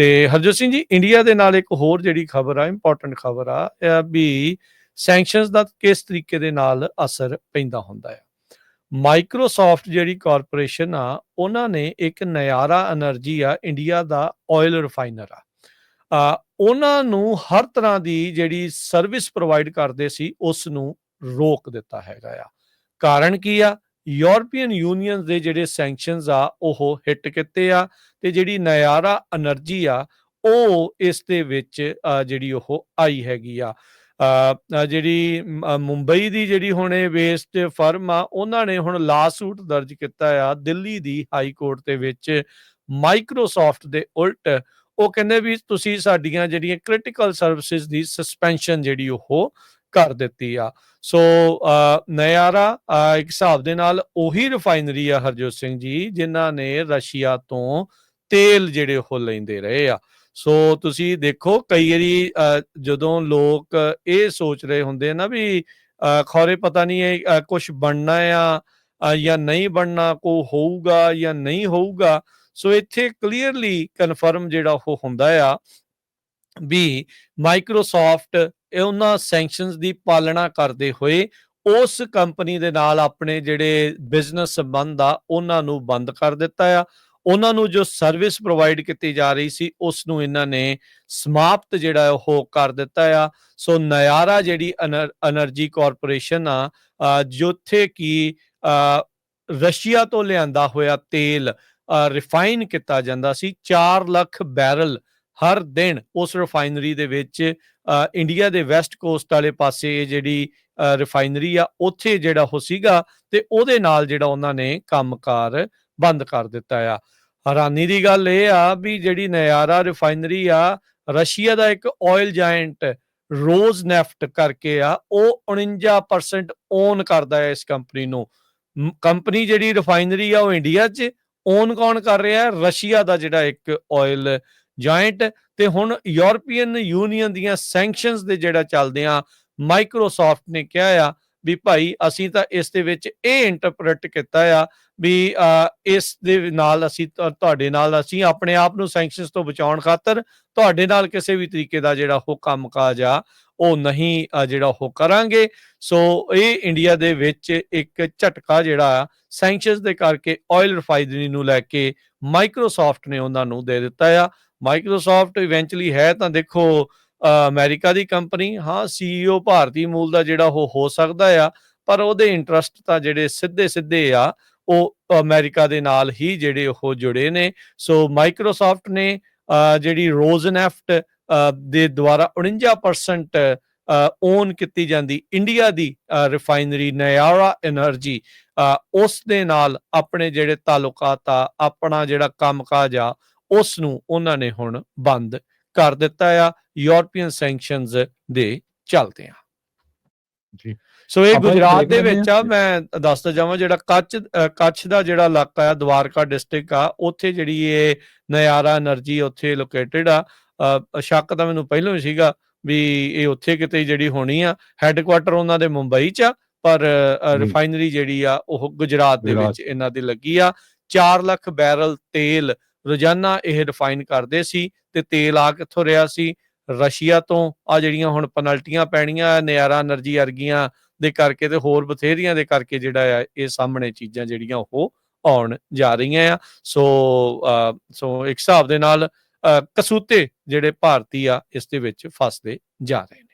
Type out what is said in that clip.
ਤੇ ਹਰਜੋਤ ਸਿੰਘ ਜੀ ਇੰਡੀਆ ਦੇ ਨਾਲ ਇੱਕ ਹੋਰ ਜਿਹੜੀ ਖਬਰ ਆ ਇੰਪੋਰਟੈਂਟ ਖਬਰ ਆ ਵੀ ਸੈਂਕਸ਼ਨਸ ਦਾ ਕਿਸ ਤਰੀਕੇ ਦੇ ਨਾਲ ਅਸਰ ਪੈਂਦਾ ਹੁੰਦਾ ਹੈ ਮਾਈਕਰੋਸਾਫਟ ਜਿਹੜੀ ਕਾਰਪੋਰੇਸ਼ਨ ਆ, ਉਹਨਾਂ ਨੇ ਇੱਕ ਨਿਆਰਾ એનર્ਜੀ ਆ ਇੰਡੀਆ ਦਾ ਆਇਲ ਰਿਫਾਈਨਰ ਆ। ਉਹਨਾਂ ਨੂੰ ਹਰ ਤਰ੍ਹਾਂ ਦੀ ਜਿਹੜੀ ਸਰਵਿਸ ਪ੍ਰੋਵਾਈਡ ਕਰਦੇ ਸੀ ਉਸ ਨੂੰ ਰੋਕ ਦਿੱਤਾ ਹੈਗਾ ਆ। ਕਾਰਨ ਕੀ ਆ? ਯੂਰਪੀਅਨ ਯੂਨੀਅਨ ਦੇ ਜਿਹੜੇ ਸੈਂਕਸ਼ਨਸ ਆ, ਉਹ ਹਿੱਟ ਕੀਤੇ ਆ ਤੇ ਜਿਹੜੀ ਨਿਆਰਾ એનર્ਜੀ ਆ, ਉਹ ਇਸ ਦੇ ਵਿੱਚ ਜਿਹੜੀ ਉਹ ਆਈ ਹੈਗੀ ਆ। ਜਿਹੜੀ ਮੁੰਬਈ ਦੀ ਜਿਹੜੀ ਹੁਣੇ ਵੇਸਟ ਫਰਮ ਆ, ਉਹਨਾਂ ਨੇ ਹੁਣ ਲਾ ਸੂਟ ਦਰਜ ਕੀਤਾ ਆ ਦਿੱਲੀ ਦੀ ਹਾਈ ਕੋਰਟ ਦੇ ਵਿੱਚ। ਮਾਈਕਰੋਸਾਫਟ ਦੇ ਉਲਟ ਉਹ ਕਹਿੰਦੇ ਵੀ ਤੁਸੀਂ ਸਾਡੀਆਂ ਜਿਹੜੀਆਂ ਕ੍ਰਿਟੀਕਲ ਸਰਵਿਸਿਜ਼ ਦੀ ਸਸਪੈਂਸ਼ਨ ਜਿਹੜੀ ਉਹ ਕਰ ਦਿੱਤੀ ਆ। ਸੋ ਨਿਆਰਾ ਇੱਕ ਹਿਸਾਬ ਦੇ ਨਾਲ ਉਹੀ ਰਿਫਾਈਨਰੀ ਆ ਹਰਜੋਤ ਸਿੰਘ ਜੀ ਜਿਨ੍ਹਾਂ ਨੇ ਰਸ਼ੀਆ ਤੋਂ ਤੇਲ ਜਿਹੜੇ ਉਹ ਲੈਂਦੇ ਰਹੇ ਆ। ਸੋ ਤੁਸੀਂ ਦੇਖੋ ਕਈ ਵਾਰੀ ਅ, ਜਦੋਂ ਲੋਕ ਇਹ ਸੋਚ ਰਹੇ ਹੁੰਦੇ ਨਾ ਵੀ ਅ, ਖੌਰੇ ਪਤਾ ਨਹੀਂ ਇਹ ਕੁਝ ਬਣਨਾ ਆ ਜਾਂ ਨਹੀਂ ਬਣਨਾ ਕੋ ਹੋਊਗਾ ਜਾਂ ਨਹੀਂ ਹੋਊਗਾ। ਸੋ ਇੱਥੇ ਕਲੀਅਰਲੀ ਕਨਫਰਮ ਜਿਹੜਾ ਉਹ ਹੁੰਦਾ ਆ ਵੀ ਮਾਈਕਰੋਸਾਫਟ ਇਹ ਉਹਨਾਂ ਸੈਂਕਸ਼ਨਸ ਦੀ ਪਾਲਣਾ ਕਰਦੇ ਹੋਏ ਉਸ ਕੰਪਨੀ ਦੇ ਨਾਲ ਆਪਣੇ ਜਿਹੜੇ ਬਿਜ਼ਨਸ ਸੰਬੰਧ ਆ, ਉਹਨਾਂ ਨੂੰ ਬੰਦ ਕਰ ਦਿੱਤਾ ਆ। ਉਹਨਾਂ ਨੂੰ ਜੋ ਸਰਵਿਸ ਪ੍ਰੋਵਾਈਡ ਕੀਤੀ ਜਾ ਰਹੀ ਸੀ ਉਸ ਨੂੰ ਇਹਨਾਂ ਨੇ ਸਮਾਪਤ ਜਿਹੜਾ ਉਹ ਕਰ ਦਿੱਤਾ ਆ। ਸੋ ਨਯਾਰਾ ਜਿਹੜੀ એનર્ਜੀ ਕਾਰਪੋਰੇਸ਼ਨ ਆ ਜਿੱਥੇ ਕਿ ਰਸ਼ੀਆ ਤੋਂ ਲਿਆਂਦਾ ਹੋਇਆ ਤੇਲ ਰਿਫਾਈਨ ਕੀਤਾ ਜਾਂਦਾ ਸੀ 4 ਲੱਖ ਬੈਰਲ ਹਰ ਦਿਨ ਉਸ ਰਿਫਾਈਨਰੀ ਦੇ ਵਿੱਚ ਇੰਡੀਆ ਦੇ ਵੈਸਟ ਕੋਸਟ ਵਾਲੇ ਪਾਸੇ ਜਿਹੜੀ ਰਿਫਾਈਨਰੀ ਆ, ਉੱਥੇ ਜਿਹੜਾ ਉਹ ਸੀਗਾ ਤੇ ਉਹਦੇ ਨਾਲ ਜਿਹੜਾ ਉਹਨਾਂ ਨੇ ਕੰਮਕਾਰ ਬੰਦ ਕਰ ਦਿੱਤਾ ਆ। ਹੈਰਾਨੀ ਦੀ ਗੱਲ ਇਹ ਆ ਵੀ ਜਿਹੜੀ ਨਿਆਰਾ ਰਿਫਾਈਨਰੀ ਆ, ਰਸ਼ੀਆ ਦਾ ਇੱਕ ਆਇਲ ਜਾਇੰਟ ਰੋਜ਼ ਨੈਫਟ ਕਰਕੇ ਆ, ਉਹ 49% ਓਨ ਕਰਦਾ ਹੈ ਇਸ ਕੰਪਨੀ ਨੂੰ। ਕੰਪਨੀ ਜਿਹੜੀ ਰਿਫਾਈਨਰੀ ਆ ਉਹ ਇੰਡੀਆ 'ਚ ਓਨ ਕੌਣ ਕਰ ਰਿਹਾ? ਹੈ ਰਸ਼ੀਆ ਦਾ ਜਿਹੜਾ ਇੱਕ ਆਇਲ ਜਾਇੰਟ ਤੇ ਹੁਣ ਯੂਰਪੀਅਨ ਯੂਨੀਅਨ ਦੀਆਂ ਸੈਂਕਸ਼ਨਸ ਦੇ ਜਿਹੜਾ ਚੱਲਦੇ ਆ ਮਾਈਕਰੋਸਾਫਟ ਨੇ ਕਿਹਾ ਆ ਵੀ ਭਾਈ ਅਸੀਂ ਤਾਂ ਇਸ ਦੇ ਵਿੱਚ ਇਹ ਇੰਟਰਪ੍ਰੀਟ ਕੀਤਾ ਆ ਵੀ ਇਸ ਦੇ ਨਾਲ ਅਸੀਂ ਤੁਹਾਡੇ ਨਾਲ ਅਸੀਂ ਆਪਣੇ ਆਪ ਨੂੰ ਸੈਂਕਸ਼ਨਸ ਤੋਂ ਬਚਾਉਣ ਖਾਤਰ ਤੁਹਾਡੇ ਨਾਲ ਕਿਸੇ ਵੀ ਤਰੀਕੇ ਦਾ ਜਿਹੜਾ ਉਹ ਕੰਮਕਾਜ ਆ, ਉਹ ਨਹੀਂ ਜਿਹੜਾ ਉਹ ਕਰਾਂਗੇ। ਸੋ ਇਹ ਇੰਡੀਆ ਦੇ ਵਿੱਚ ਇੱਕ ਝਟਕਾ ਜਿਹੜਾ ਸੈਂਕਸ਼ਨਸ ਦੇ ਕਰਕੇ ਆਇਲ ਰਿਫਾਈਨਰੀ ਨੂੰ ਲੈ ਕੇ ਮਾਈਕਰੋਸਾਫਟ ਨੇ ਉਹਨਾਂ ਨੂੰ ਦੇ ਦਿੱਤਾ ਆ। ਮਾਈਕਰੋਸਾਫਟ ਇਵੈਂਚੁਅਲੀ ਹੈ ਤਾਂ ਦੇਖੋ ਅਮਰੀਕਾ ਦੀ ਕੰਪਨੀ, ਹਾਂ ਸੀਈਓ ਭਾਰਤੀ ਮੂਲ ਦਾ ਜਿਹੜਾ ਉਹ ਹੋ ਸਕਦਾ ਆ, ਪਰ ਉਹਦੇ ਇੰਟਰਸਟ ਤਾਂ ਜਿਹੜੇ ਸਿੱਧੇ ਸਿੱਧੇ ਆ, ਉਹ ਅਮਰੀਕਾ ਦੇ ਨਾਲ ਹੀ ਜਿਹੜੇ ਉਹ ਜੁੜੇ ਨੇ। ਸੋ ਮਾਈਕਰੋਸਾਫਟ ਨੇ ਜਿਹੜੀ ਰੋਜ਼ਨੈਫਟ ਦੇ ਦੁਆਰਾ 49% ਓਨ ਕੀਤੀ ਜਾਂਦੀ ਇੰਡੀਆ ਦੀ ਰਿਫਾਈਨਰੀ ਨਿਆਰਾ એનર્ਜੀ ਉਸ ਦੇ ਨਾਲ ਆਪਣੇ ਜਿਹੜੇ ਤਾਲੁਕਾਤ ਆ, ਆਪਣਾ ਜਿਹੜਾ ਕੰਮਕਾਜ ਆ ਉਸ ਨੂੰ ਉਹਨਾਂ ਨੇ ਹੁਣ ਬੰਦ ਕਰ ਦਿੱਤਾ ਆ ਯੂਰਪੀਅਨ ਸੈਂਕਸ਼ਨਸ ਦੇ ਚਲਦੇ ਆ। ਜੀ। ਸੋ ਇਹ ਗੁਜਰਾਤ ਦੇ ਵਿੱਚ ਆ ਮੈਂ ਦੱਸਦਾ ਜਾਵਾਂ ਜਿਹੜਾ ਕੱਚ ਕੱਛ ਦਾ ਜਿਹੜਾ ਇਲਾਕਾ ਆ ਦਵਾਰਕਾ ਡਿਸਟ੍ਰਿਕਟ ਆ ਉੱਥੇ ਜਿਹੜੀ ਇਹ ਨਯਾਰਾ એનર્ਜੀ ਉੱਥੇ ਲੋਕੇਟਿਡ ਆ। ਸ਼ੱਕ ਤਾਂ ਮੈਨੂੰ ਪਹਿਲਾਂ ਹੀ ਸੀਗਾ ਵੀ ਇਹ ਉੱਥੇ ਕਿਤੇ ਜਿਹੜੀ ਹੋਣੀ ਆ ਹੈੱਡਕੁਆਟਰ ਉਹਨਾਂ ਦੇ ਮੁੰਬਈ 'ਚ ਆ ਪਰ ਰਿਫਾਈਨਰੀ ਜਿਹੜੀ ਆ ਉਹ ਗੁਜਰਾਤ ਦੇ ਵਿੱਚ ਇਹਨਾਂ ਦੀ ਲੱਗੀ ਆ। 4 ਲੱਖ ਬੈਰਲ ਤੇਲ ਰੋਜ਼ਾਨਾ ਇਹ ਰਿਫਾਈਨ ਕਰਦੇ ਸੀ ਤੇ ਤੇਲ ਆ ਕਿੱਥੋਂ ਰਿਹਾ ਸੀ? ਰਸ਼ੀਆ ਤੋਂ। ਆ ਜਿਹੜੀਆਂ ਹੁਣ ਪੈਨਲਟੀਆਂ ਪੈਣੀਆਂ, ਨਿਆਰਾ એનર્ਜੀ ਅਰਗੀਆਂ ਦੇ ਕਰਕੇ ਤੇ ਹੋਰ ਬਥੇਰੀਆਂ ਦੇ ਕਰਕੇ ਜਿਹੜਾ ਆ, ਇਹ ਸਾਹਮਣੇ ਚੀਜ਼ਾਂ ਜਿਹੜੀਆਂ ਉਹ ਆਉਣ ਜਾ ਰਹੀਆਂ ਆ। ਸੋ ਸੋ ਇੱਕ ਹਿਸਾਬ ਦੇ ਨਾਲ ਕਸੂਤੇ ਜਿਹੜੇ ਭਾਰਤੀ ਆ, ਇਸ ਦੇ ਵਿੱਚ ਫਸਦੇ ਜਾ ਰਹੇ ਨੇ।